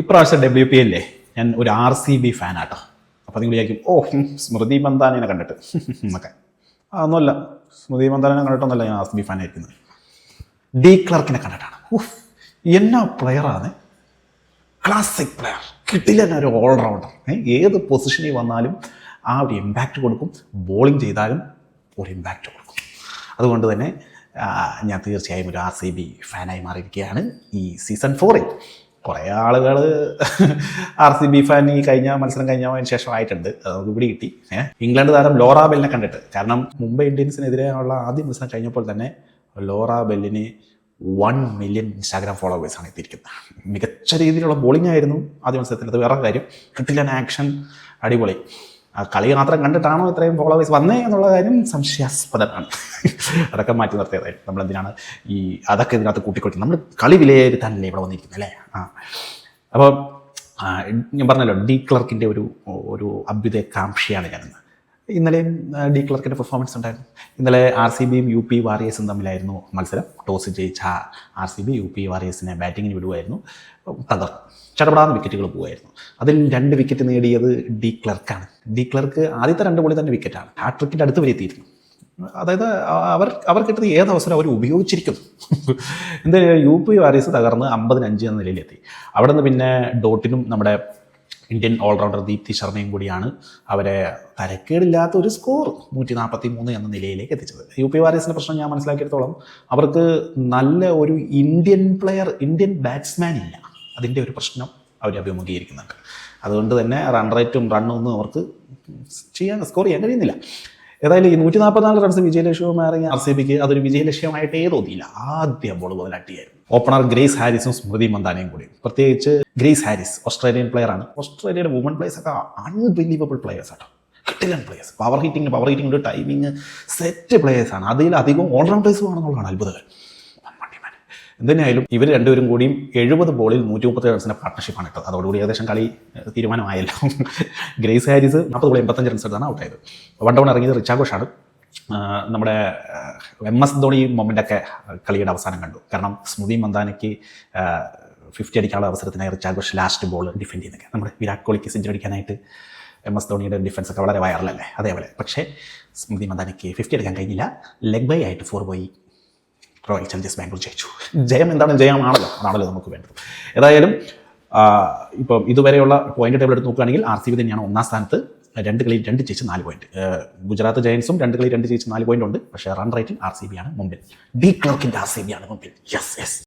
ഇപ്രാവശ്യം W P അല്ലേ ഞാൻ ഒരു ആർ സി ബി ഫാനാട്ടോ. അപ്പോൾ നിങ്ങൾ വിചാരിക്കും ഓ സ്മൃതി മന്ദാനിനെ കണ്ടിട്ട്. എന്നൊക്കെ അതൊന്നുമല്ല സ്മൃതി മന്ദാനിനെ കണ്ടിട്ടൊന്നല്ല ഞാൻ ആർ സി ബി ഫാനായിരിക്കുന്നത്. ഡി ക്ലർക്കിനെ കണ്ടിട്ടാണ്. ഉഫ് എന്നാ പ്ലെയറാണ് ക്ലാസിക് പ്ലെയർ കിട്ടില്ല ഒരു ഓൾറൗണ്ടർ ഏത് പൊസിഷനിൽ വന്നാലും ആ ഒരു ഇമ്പാക്റ്റ് കൊടുക്കും. ബോളിംഗ് ചെയ്താലും ഒരു ഇമ്പാക്റ്റ് കൊടുക്കും. അതുകൊണ്ട് തന്നെ ഞാൻ തീർച്ചയായും ഒരു ആർ സി ബി ഫാനായി മാറിയിരിക്കുകയാണ് ഈ സീസൺ ഫോറിൽ കുറേ ആളുകൾ ആർ സി ബി ഫാൻ ഈ കഴിഞ്ഞ മത്സരം കഴിഞ്ഞതിന് ശേഷം ആയിട്ടുണ്ട്. അത് നമുക്ക് ഇവിടെ കിട്ടി. ഇംഗ്ലണ്ട് താരം ലോറ ബെല്ലിനെ കണ്ടിട്ട്. കാരണം മുംബൈ ഇന്ത്യൻസിനെതിരെയുള്ള ആദ്യ മത്സരം കഴിഞ്ഞപ്പോൾ തന്നെ ലോറ ബെല്ലിന് വൺ മില്യൺ ഇൻസ്റ്റാഗ്രാം ഫോളോവേഴ്സാണ് എത്തിയിരിക്കുന്നത്. മികച്ച രീതിയിലുള്ള ബോളിംഗ് ആയിരുന്നു ആദ്യ മത്സരത്തിൽ. അത് വേറെ കാര്യം. കിട്ടില്ല ആക്ഷൻ അടിപൊളി. ആ കളി മാത്രം കണ്ടിട്ടാണോ ഇത്രയും ഫോളോവേഴ്സ് വന്നേ എന്നുള്ള കാര്യം സംശയാസ്പദമാണ്. അതൊക്കെ മാറ്റി നിർത്തിയതായിരുന്നു നമ്മൾ എന്തിനാണ് ഈ അതൊക്കെ ഇതിനകത്ത് കൂട്ടിക്കൊട്ടി നമ്മൾ കളി വിലയിരുത്താനല്ലേ ഇവിടെ വന്നിരിക്കുന്നത് അല്ലേ? ആ. അപ്പോൾ ഞാൻ പറഞ്ഞല്ലോ ഡി ക്ലർക്കിന്റെ ഒരു ഒരു അഭ്യുദയകാംക്ഷയാണ് ഞാനിന്ന്. ഇന്നലെയും ആ, ഡി ക്ലർക്കിന്റെ പെർഫോമൻസ് ഉണ്ടായിരുന്നു. ഇന്നലെ ആർ സി ബിയും യു പി വാറിയേഴ്സും തമ്മിലായിരുന്നു മത്സരം. ടോസ് ജയിച്ച R C B U P വാറിയേഴ്സിനെ ബാറ്റിങ്ങിന് വിടുമായിരുന്നു തകർന്നു. ചടപടാന്ന് വിക്കറ്റുകൾ പോകുമായിരുന്നു അതിൽ രണ്ട് വിക്കറ്റ് നേടിയത് ഡി ക്ലർക്കാണ്. ഡി ക്ലർക്ക് ആദ്യത്തെ രണ്ട് ബോളിൽ തന്നെ വിക്കറ്റാണ് ഹാട്രിക്കിന്റെ അടുത്ത് വരെ എത്തിയിരുന്നു. അതായത് അവർ അവർ കിട്ടുന്ന ഏത് അവസരം അവർ ഉപയോഗിച്ചിരിക്കുന്നു. എന്തായാലും യു പി വാറിയേഴ്സ് തകർന്ന് അമ്പതിനഞ്ച് എന്ന നിലയിലെത്തി. അവിടെ നിന്ന് പിന്നെ ഡോട്ടിനും നമ്മുടെ ഇന്ത്യൻ ഓൾറൗണ്ടർ ദീപ്തി ശർമ്മയും കൂടിയാണ് അവരെ തരക്കേടില്ലാത്ത ഒരു സ്കോർ നൂറ്റി നാൽപ്പത്തി മൂന്ന് എന്ന നിലയിലേക്ക് എത്തിച്ചത്. യു പി വാരിയസിന്റെ പ്രശ്നം ഞാൻ മനസ്സിലാക്കിയെടുത്തോളം അവർക്ക് നല്ല ഒരു ഇന്ത്യൻ പ്ലെയർ ഇന്ത്യൻ ബാറ്റ്സ്മാൻ ഇല്ല. അതിന്റെ ഒരു പ്രശ്നം അവർ അഭിമുഖീകരിക്കുന്നുണ്ട്. അതുകൊണ്ട് തന്നെ റൺ റേറ്റും റണ്ണും ഒന്നും അവർക്ക് ചെയ്യാൻ സ്കോർ ചെയ്യാൻ കഴിയുന്നില്ല. ഏതായാലും ഈ നൂറ്റി നാൽപ്പത്തിനാല് റൺസ് വിജയലക്ഷ്യവും ഇറങ്ങി ആർ സി ബിക്ക് അതൊരു വിജയലക്ഷ്യമായിട്ടേ തോന്നിയില്ല. ആദ്യം ബോൾ മുതൽ അട്ടിയായിരുന്നു ഓപ്പണർ ഗ്രേസ് ഹാരിസും സ്മൃതി മന്ദാനയും കൂടി. പ്രത്യേകിച്ച് ഗ്രേസ് ഹാരിസ് ഓസ്ട്രേലിയൻ പ്ലെയർ ആണ്. ഓസ്ട്രേലിയയുടെ വുമൺ പ്ലേയേഴ്സ് ഒക്കെ അൺബിലീവബിൾ പ്ലെയേഴ്സ് ആട്ടോ. കിട്ടില്ല players power hitting power hitting timing set players ആണ്. അതിൽ അധികം ഓൾറൗണ്ടേഴ്സും ആണെന്നുള്ളതാണ് അത്ഭുതകരം എന്തിനായാലും ഇവർ രണ്ടുപേരും കൂടിയും എഴുപത് ബോളിൽ നൂറ്റി മുപ്പത്തി റൺസിന്റെ പാർട്ട്ണർഷിപ്പാണ് ഇട്ടത്. അതോടുകൂടി ഏകദേശം കളി തീരുമാനമായല്ലോ. ഗ്രേസ് ഹാരിസ് നാൽപ്പത് ബോൾ എൺപത്തഞ്ച് റൺസ് എടുത്താണ് ഔട്ടായത് വൺ ഡൗൺ ഇറങ്ങിയത് റിച്ചാഘോഷാണ് നമ്മുടെ എം എസ് ധോണി മൊമെന്റൊക്കെ കളിയുടെ അവസാനം കണ്ടു. കാരണം സ്മൃതി മന്ദാനയ്ക്ക് ഫിഫ്റ്റി അടിക്കാനുള്ള അവസരത്തിനായി റിച്ചാഘോഷ് ലാസ്റ്റ് ബോൾ ഡിഫെൻഡ് ചെയ്യുന്നൊക്കെ. നമ്മുടെ വിരാട് കോഹ്ലിക്ക് സെഞ്ചുറി അടിക്കാനായിട്ട് എം എസ് ധോണിയുടെ ഡിഫൻസ് ഒക്കെ വളരെ വൈറലല്ലേ അതേപോലെ. പക്ഷേ സ്മൃതി മന്ദാനയ്ക്ക് ഫിഫ്റ്റി എടുക്കാൻ കഴിഞ്ഞില്ല. ലെഗ് ബൈ ആയിട്ട് ഫോർ പോയി. റോയൽ ചലഞ്ചേഴ്സ് ബാംഗ്ലൂർ ജയിച്ചു. ജയം എന്താണ്? ജയമാണല്ലോ. അതാണല്ലോ നമുക്ക് വേണ്ടത്. ഏതായാലും ഇപ്പം ഇതുവരെയുള്ള പോയിന്റ് ടേബിൾ എടുത്ത് നോക്കുകയാണെങ്കിൽ ആർ സി ബി തന്നെയാണ് ഒന്നാം സ്ഥാനത്ത്. രണ്ട് കളി രണ്ട് ജയിച്ച് നാല് പോയിന്റ് ഗുജറാത്ത് ജയൻസും രണ്ട് കളി രണ്ട് ജയിച്ച് നാല് പോയിന്റ് ഉണ്ട്. പക്ഷേ റൺ റേറ്റിൽ ആർ സി ബി ആണ് മുമ്പിൽ. ഡി ക്ലർക്കിന്റെ ആർ സി ബി ആണ് മുമ്പിൽ. Yes yes